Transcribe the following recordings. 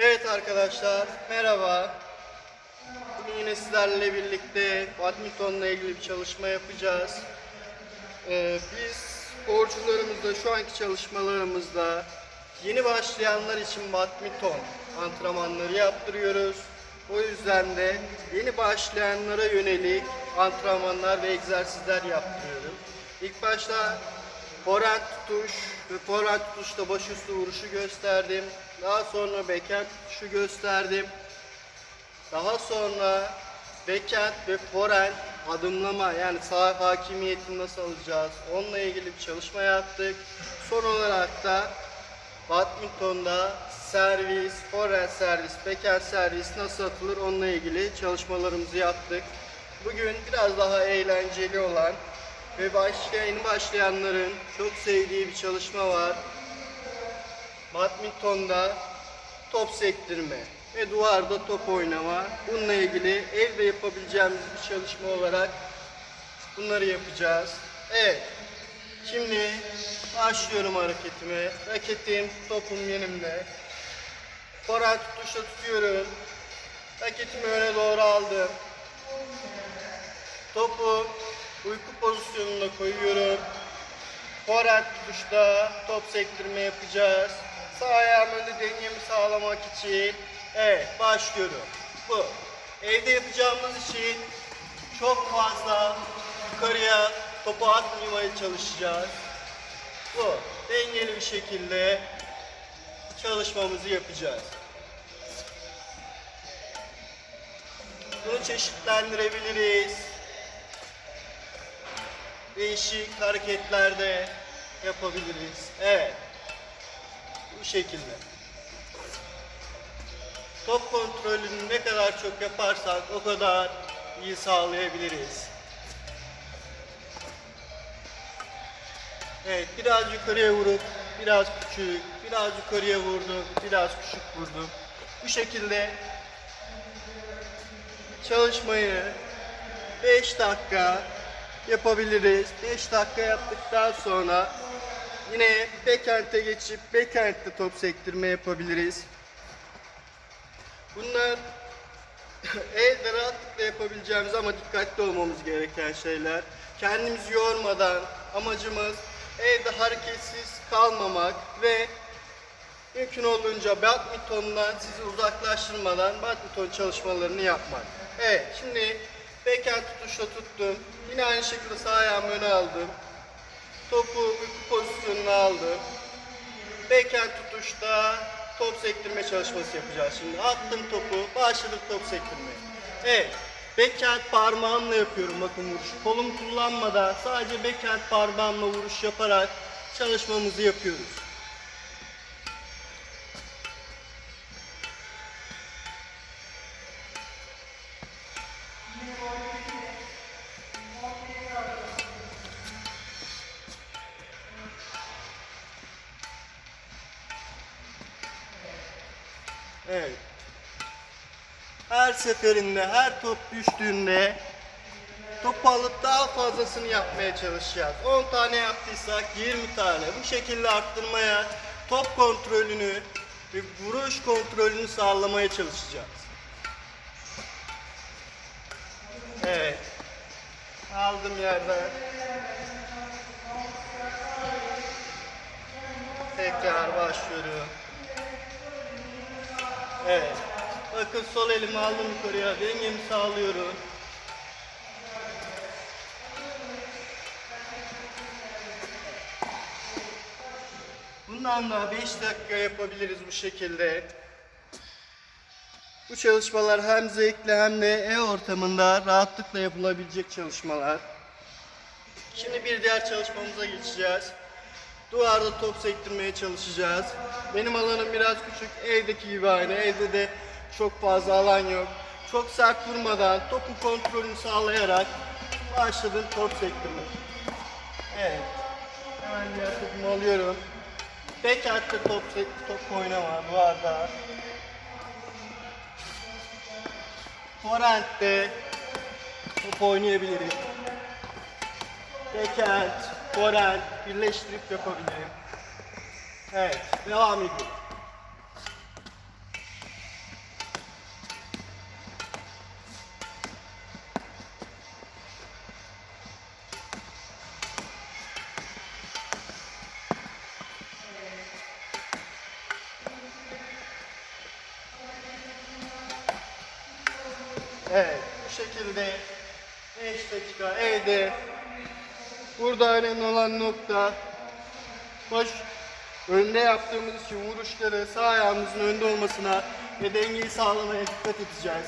Evet arkadaşlar, merhaba. Bugün yine sizlerle birlikte badmintonla ilgili bir çalışma yapacağız. Ee, biz sporcularımızda şu anki çalışmalarımızda yeni başlayanlar için badminton antrenmanları yaptırıyoruz. O yüzden de yeni başlayanlara yönelik antrenmanlar ve egzersizler yaptırıyorum. İlk başta forehand tutuş ve forehand tutuşta başüstü vuruşu gösterdim. Daha sonra backhand tutuşu gösterdim. Daha sonra backhand ve forehand adımlama yani sağ hakimiyetini nasıl alacağız onunla ilgili bir çalışma yaptık. Son olarak da badmintonda servis, forehand servis, backhand servis nasıl atılır onunla ilgili çalışmalarımızı yaptık. Bugün biraz daha eğlenceli olan ve başlayan, yeni başlayanların çok sevdiği bir çalışma var. Badmintonda top sektirme ve duvarda top oynama. Bununla ilgili evde yapabileceğimiz bir çalışma olarak bunları yapacağız. Evet. Şimdi başlıyorum hareketime. Raketim, topum yanımda. Forehand tutuşla tutuyorum. Raketimi öne doğru aldım. Topu uyku pozisyonuna koyuyorum. Forehand tutuşta top sektirme yapacağız. Sağ ayağım önde dengemi sağlamak için. Evet başlıyorum. Bu. Evde yapacağımız için çok fazla yukarıya topu atmamaya çalışacağız. Bu. Dengeli bir şekilde çalışmamızı yapacağız. Bunu çeşitlendirebiliriz. Değişik hareketlerde yapabiliriz. Evet. Bu şekilde. Top kontrolünü ne kadar çok yaparsak o kadar iyi sağlayabiliriz. Evet, biraz yukarıya vurup biraz küçük, biraz yukarıya vurdum, biraz küçük vurdum. Bu şekilde çalışmayı 5 dakika yapabiliriz. 5 dakika yaptıktan sonra yine backhand'e geçip backhand'de top sektirme yapabiliriz. Bunlar evde rahatlıkla yapabileceğimiz ama dikkatli olmamız gereken şeyler. Kendimizi yormadan amacımız evde hareketsiz kalmamak ve mümkün olduğunca badmintondan sizi uzaklaştırmadan badminton çalışmalarını yapmak. Evet şimdi backhand tutuşla tuttum. Yine aynı şekilde sağ ayağımı öne aldım. Topu uyku pozisyonuna aldım. Backhand tutuşta top sektirme çalışması yapacağız. Şimdi attım topu, başladık top sektirmeye. Evet, backhand parmağımla yapıyorum bakın vuruş. Kolum kullanmadan sadece backhand parmağımla vuruş yaparak çalışmamızı yapıyoruz. Her seferinde, her top düştüğünde topu alıp daha fazlasını yapmaya çalışacağız. 10 tane yaptıysak 20 tane. Bu şekilde arttırmaya, top kontrolünü ve vuruş kontrolünü sağlamaya çalışacağız. Evet. Aldım yerden. Tekrar başlıyorum. Evet. Bakın sol elimi aldım yukarıya. Dengemi sağlıyorum. Bundan daha 5 dakika yapabiliriz bu şekilde. Bu çalışmalar hem zevkli hem de ev ortamında rahatlıkla yapılabilecek çalışmalar. Şimdi bir diğer çalışmamıza geçeceğiz. Duvarda top sektirmeye çalışacağız. Benim alanım biraz küçük. Evdeki gibi aynı. Evde de çok fazla alan yok. Çok sert vurmadan topun kontrolünü sağlayarak başladım top sektirme. Evet. Hemen diğer topumu alıyorum. Backhand'de top, sek- top oynama duvarda. Forehand'de top oynayabilirim. Backhand, forehand birleştirip yapabilirim. Evet, devam ediyorum. Evet, bu şekilde 5 dakika evde. Burada önemli olan nokta baş önde yaptığımız için vuruşları sağ ayağımızın önde olmasına ve dengeyi sağlamaya dikkat edeceğiz.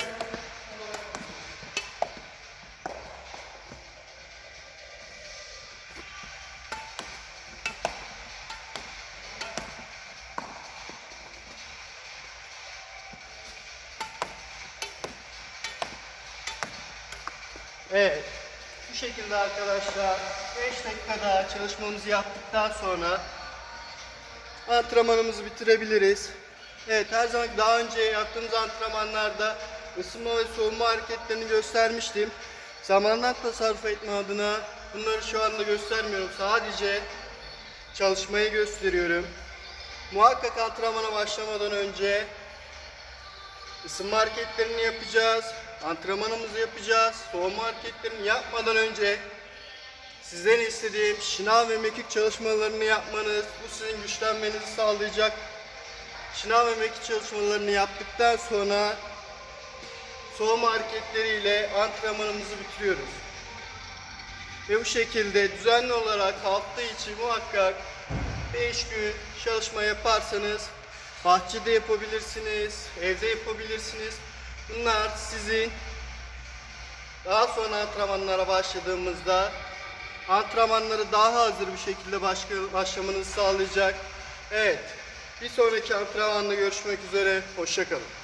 Evet. Bu şekilde arkadaşlar 5 dakikada çalışmamızı yaptıktan sonra antrenmanımızı bitirebiliriz. Evet her zaman daha önce yaptığımız antrenmanlarda ısınma ve soğuma hareketlerini göstermiştim. Zamandan tasarruf etme adına bunları şu anda göstermiyorum. Sadece çalışmayı gösteriyorum. Muhakkak antrenmana başlamadan önce ısınma hareketlerini yapacağız. Antrenmanımızı yapacağız. Soğuma hareketlerini yapmadan önce sizden istediğim şınav ve mekik çalışmalarını yapmanız. Bu sizin güçlenmenizi sağlayacak. Şınav ve mekik çalışmalarını yaptıktan sonra soğuma hareketleriyle antrenmanımızı bitiriyoruz. Ve bu şekilde düzenli olarak hafta içi muhakkak 5 gün çalışma yaparsanız bahçede yapabilirsiniz, evde yapabilirsiniz. Bunlar sizin daha sonra antrenmanlara başladığımızda antrenmanları daha hazır bir şekilde başlamanızı sağlayacak. Evet, bir sonraki antrenmanda görüşmek üzere, hoşçakalın.